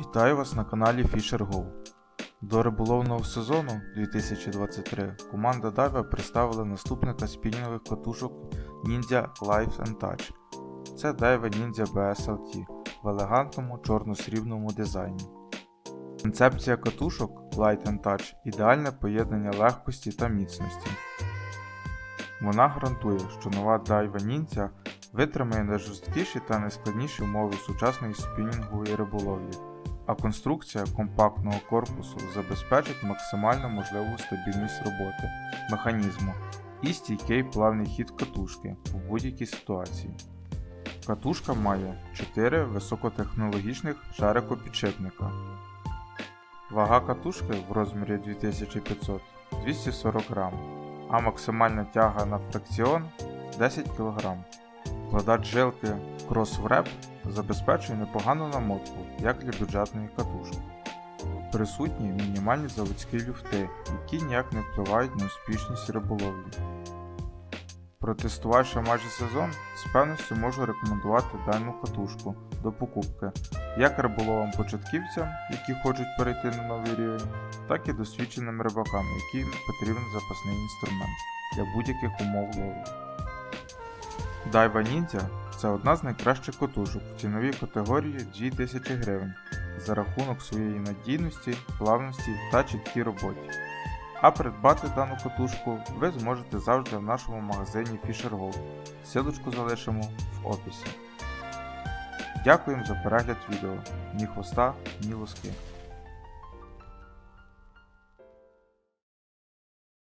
Вітаю вас на каналі Fisher Go. До риболовного сезону 2023 команда Dive представила наступника спінінгових катушок Ninja Life and Touch. Це Dive Ninja BSLT в елегантному чорно-срібному дизайні. Концепція катушок Light and Touch ідеальне поєднання легкості та міцності. Вона гарантує, що нова Daiwa Ninja витримає найжорсткіші та найскладніші умови сучасної спінінгової риболовлі, а конструкція компактного корпусу забезпечить максимально можливу стабільність роботи механізму і стійкий плавний хід катушки в будь-якій ситуації. Катушка має 4 високотехнологічних шарикопідшипника. Вага катушки в розмірі 2500 240 грам, а максимальна тяга на фракціон 10 кг. Вкладач жилки CrossWrap забезпечує непогану намотку, як для бюджетної катушки. Присутні мінімальні заводські люфти, які ніяк не впливають на успішність риболовлі. Протестувавши майже сезон, з певністю можу рекомендувати дану катушку до покупки як риболовам початківцям, які хочуть перейти на новий рівень, так і досвідченим рибакам, яким потрібен запасний інструмент для будь-яких умов ловлі. Daiwa Ninja це одна з найкращих катушок в ціновій категорії 2000 гривень за рахунок своєї надійності, плавності та чіткій роботі. А придбати дану катушку ви зможете завжди в нашому магазині Fisher Gold. Силочку залишимо в описі. Дякуємо за перегляд відео. Ні хвоста, ні лоски.